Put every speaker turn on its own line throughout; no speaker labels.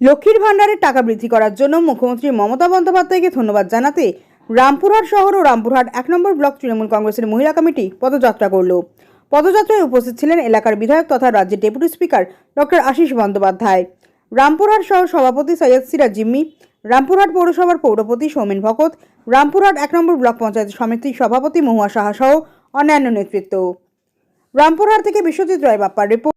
লক্ষ্মীর ভাণ্ডারের টাকা বৃদ্ধি করার জন্য মুখ্যমন্ত্রী মমতা বন্দ্যোপাধ্যায়কে ধন্যবাদ জানাতে রামপুরহাট শহর ও রামপুরহাট এক নম্বর ব্লক তৃণমূল কংগ্রেসের মহিলা কমিটি পদযাত্রা করল। পদযাত্রায় উপস্থিত ছিলেন এলাকার বিধায়ক তথা রাজ্যের deputy speaker doctor Ashis Bandyopadhyay. Rampurhat শহর সভাপতি সৈয়দ সিরাজ জিম্মি, রামপুরহাট পৌরসভার পৌরপতি সৌমেন ভকত, রামপুরহাট এক নম্বর ব্লক পঞ্চায়েত সমিতির সভাপতি মহুয়া সাহা সহ অন্যান্য নেতৃত্ব। রামপুরহাট থেকে বিশ্বজিৎ রায় বাপ্পার রিপোর্ট।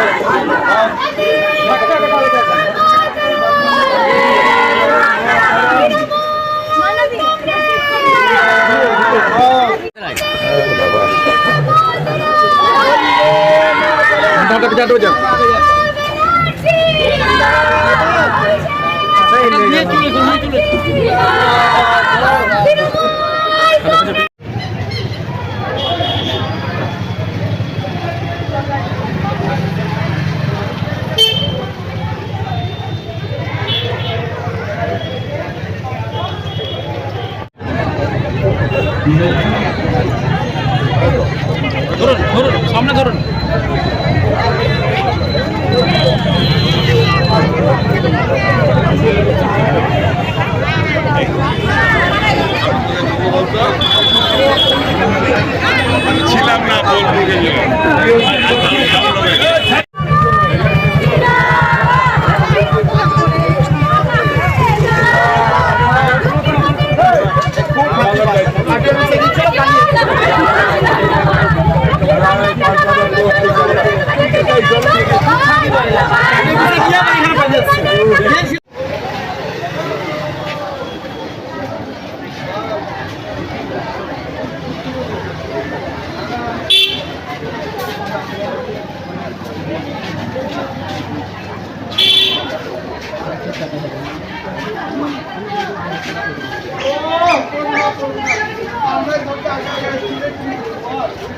ধরুন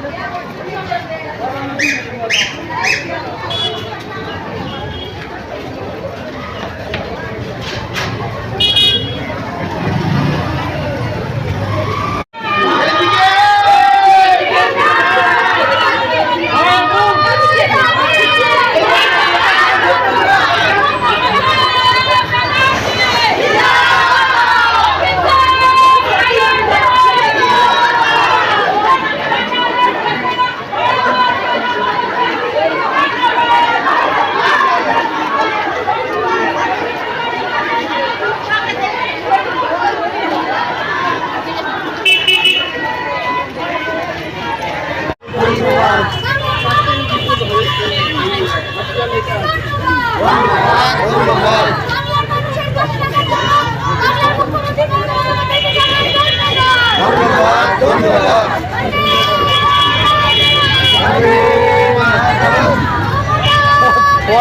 ধরুন সামনে ধরুন
ছিলাম না বলব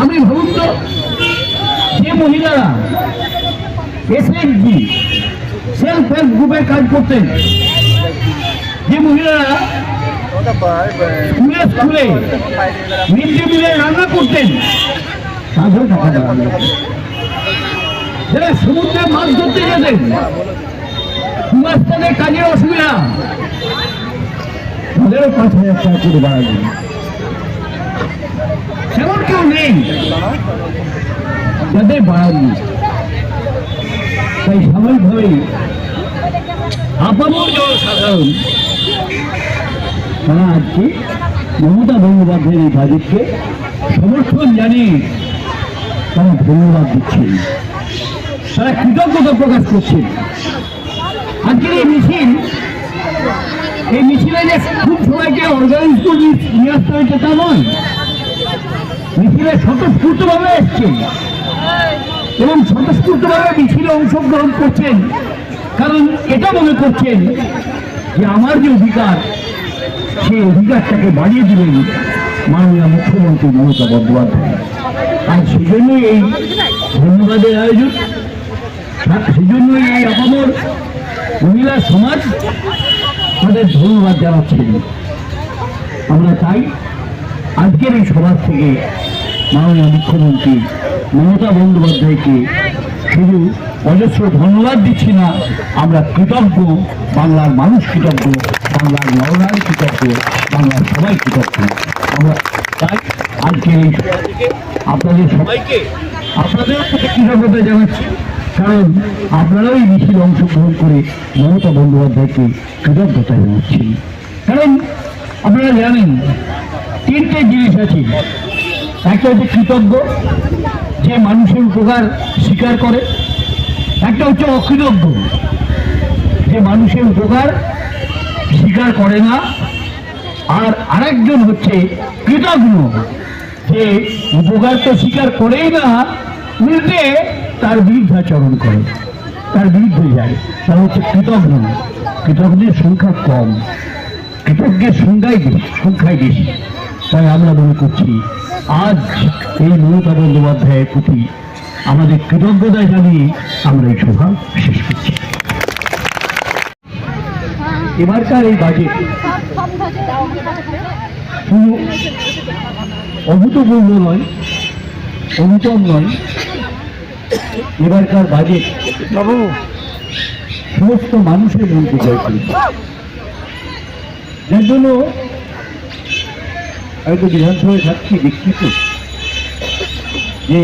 আপনি ভাবুন তো যে মহিলারা এসএইচজি সেলফ হেল্প গ্রুপে কাজ করতেন, যে মহিলারা স্কুলে স্কুলে মিড ডে মিলে রান্না করতেন তাদের টাকা দেওয়া যারা সমুদ্রে মাছ ধরতে যেতেন মাস তাদের কাজের অসুবিধা, তাদেরও পাঁচ হাজার টাকা করে বাড়াবে সেমন কেউ নেই তাদের বাড়াননি তাই স্বাভাবিকভাবেই আপামর জনসাধারণ, তারা আজকে মমতা বন্দ্যোপাধ্যায়ের এই বাজেটকে সমর্থন জানিয়ে তারা ধন্যবাদ দিচ্ছেন। তারা কৃতজ্ঞতা প্রকাশ করছেন। আজকের এই মিছিল, এই মিছিলে যে খুব সবাইকে অর্গানাইজ করে নিয়ে আসতে হয়েছে তা নয়। মিছিলে স্বতঃস্ফূর্তভাবে এসছে এবং স্বতঃস্ফূর্তভাবে মিছিলে অংশগ্রহণ করছেন। কারণ এটা মনে করছেন যে আমার যে অধিকার, সেই অধিকারটাকে বাড়িয়ে দিলেন মাননীয় মুখ্যমন্ত্রী মমতা বন্দ্যোপাধ্যায়। আর সেজন্যই এই ধন্যবাদের আয়োজন সেজন্যই এই আপামর মহিলা সমাজ তাদের ধন্যবাদ জানাচ্ছেন। আমরা চাই আজকের এই সভা থেকে মাননীয় মুখ্যমন্ত্রী মমতা বন্দ্যোপাধ্যায়কে শুধু অজস্র ধন্যবাদ দিচ্ছি না আমরা কৃতজ্ঞ বাংলার মানুষ কৃতজ্ঞ বাংলার নরনারী কৃতজ্ঞ বাংলার সবাই কৃতজ্ঞ। আমরা চাই আজকে এই আপনাদের সবাইকে আপনাদের প্রতি কৃতজ্ঞতা জানাচ্ছি কারণ আপনারাও এই মিছিল অংশগ্রহণ করে মমতা বন্দ্যোপাধ্যায়কে কৃতজ্ঞতা জানাচ্ছেন। কারণ আপনারা জানেন তিনটে জিনিস আছে। একটা হচ্ছে কৃতজ্ঞ, যে মানুষের উপকার স্বীকার করে। একটা হচ্ছে অকৃতজ্ঞ, যে মানুষের উপকার স্বীকার করে না। আর আরেকজন হচ্ছে কৃতজ্ঞ, যে উপকার তো স্বীকার করেই না, উল্টে তার বিরুদ্ধাচরণ করে, তার বিরুদ্ধে যায়। তার হচ্ছে কৃতজ্ঞ। কৃতজ্ঞের সংখ্যা কম। কৃতজ্ঞের সংখ্যাই বেশি সংখ্যাই বেশি। তাই আমরা মনে করছি, আজ এই মমতা বন্দ্যোপাধ্যায়ের প্রতি আমাদের কৃতজ্ঞতা জানিয়ে আমরা এই সভা শেষ করছি। এবারকার এই বাজেট শুধু অভূতপূর্ব নয়, অনুপম নয়, এবারকার বাজেট সমস্ত মানুষের মনকে জয় করেছে। যার জন্য আমি তো বিধানসভায় থাকছি বিক্ষিপ্ত যে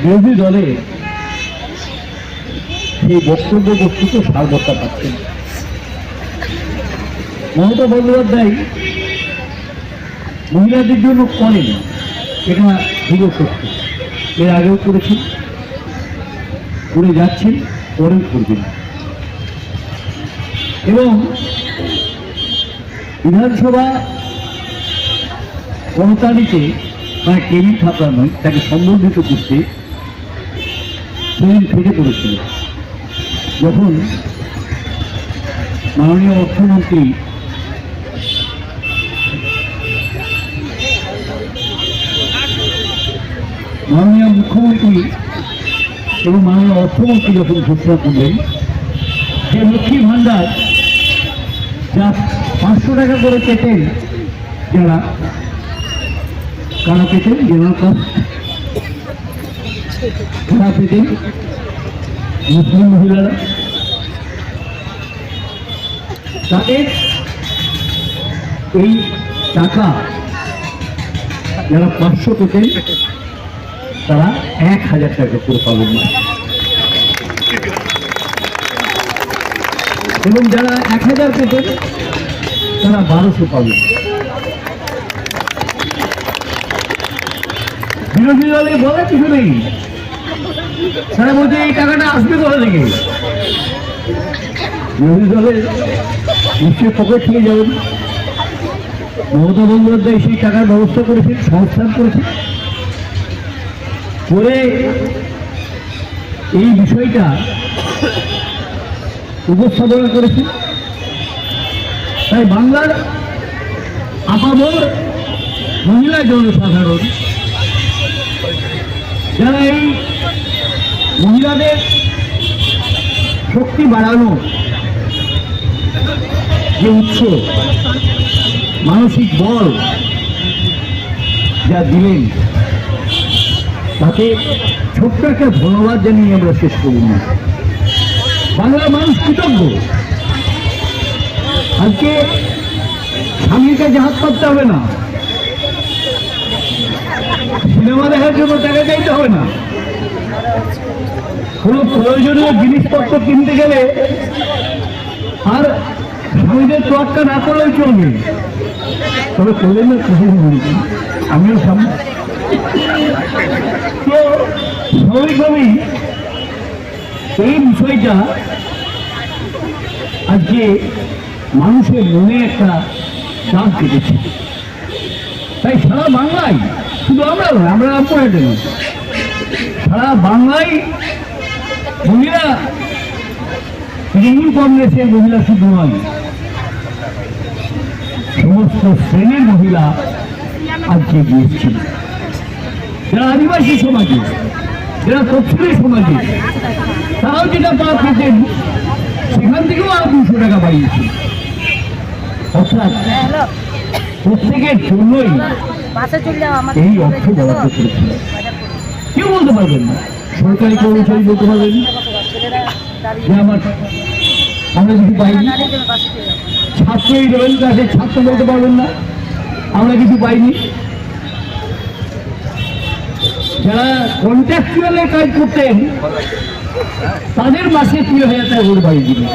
বিরোধী দলে সেই বক্তব্য বস্তুত সারবত্তা পাচ্ছেন মমতা বন্দ্যোপাধ্যায় মহিলাদের জন্য করেন এটা দৃঢ় সত্য। এর আগেও করেছেন, করে যাচ্ছেন পরেও করবেন এবং বিধানসভা গণতান্ত্রিকে মানে টেবিল থাপড়া নয় তাকে সম্বর্ধিত করতে সেদিন ফেটে পড়েছিল। যখন মাননীয় অর্থমন্ত্রী মাননীয় মুখ্যমন্ত্রী এবং মাননীয় অর্থমন্ত্রী যখন ঘোষণা করলেন, যে লক্ষ্মী ভাণ্ডার যা পাঁচশো টাকা করে পেতেন যারা কারা জেনারেল কারা পেতেন মুসলিম মহিলারা। তাদের এই টাকা যারা পাঁচশো পেতেন, তারা এক হাজার টাকা করে পাবেন। না এবং যারা এক হাজার পেতেন, তারা বারোশো পাবেন। বিরোধী দলে বলে কিছু নেই। তারা বলছে এই টাকাটা আসবে কোথা থেকে? বিরোধী দলে নিশ্চয়ই পকেট থেকে যাবেন মমতা বন্দ্যোপাধ্যায় সেই টাকার ব্যবস্থা করেছেন, সংস্থান করেছেন। করে এই বিষয়টা উপস্থাপনা করেছে তাই বাংলার আপামর মহিলা জনসাধারণ যারা এই মহিলাদের শক্তি বাড়ানো যে উৎস, মানসিক বল যা দিলেন তাতে ছোট্ট একটা ধন্যবাদ জানিয়ে আমরা শেষ করব। না বাংলার মানুষ কৃতজ্ঞ। আজকে স্বামীর কাছে হাত হবে না। সিনেমা দেখার জন্য টাকা চাইতে হবে না। কোনো প্রয়োজনীয় জিনিসপত্র কিনতে গেলে আর স্বামীদের তোয়াক্কা না করলেও চলবে। তবে করলেন না আমিও সামনে। তো স্বাভাবিকভাবেই এই বিষয়টা আজকে মানুষের মনে একটা দাগ কেটেছে। তাই সারা বাংলায় শুধু আমরা নয়, আমরা রামপুরহাটে নয়। সারা বাংলায় মহিলা তৃণমূল কংগ্রেসের মহিলা শুধু নয়, সমস্ত শ্রেণির মহিলা আজকে গিয়েছিল যারা আদিবাসী সমাজে, যারা তফসিলি সমাজে, তারাও যেটা পা পেতেন সেখান থেকেও আরও দুশো টাকা বাড়িয়েছে অর্থাৎ প্রত্যেকের জন্যই
বাসে চলে যাও আমাদের
এই অর্থ বরাদ্দ করেছিল কেউ বলতে পারবেন? না সরকারি কর্মচারী বলতে পারবেন? যে আমার আমরা কিছু পাইনি।
চলে যাও
ছাত্র ক্লাসে বলতে পারবেন না। আমরা কিছু পাইনি। যারা কন্ট্রাকচুয়ালে কাজ করতেন তাদের মাসে তিন হাজার টাকা করে বাড়ি দিলেন।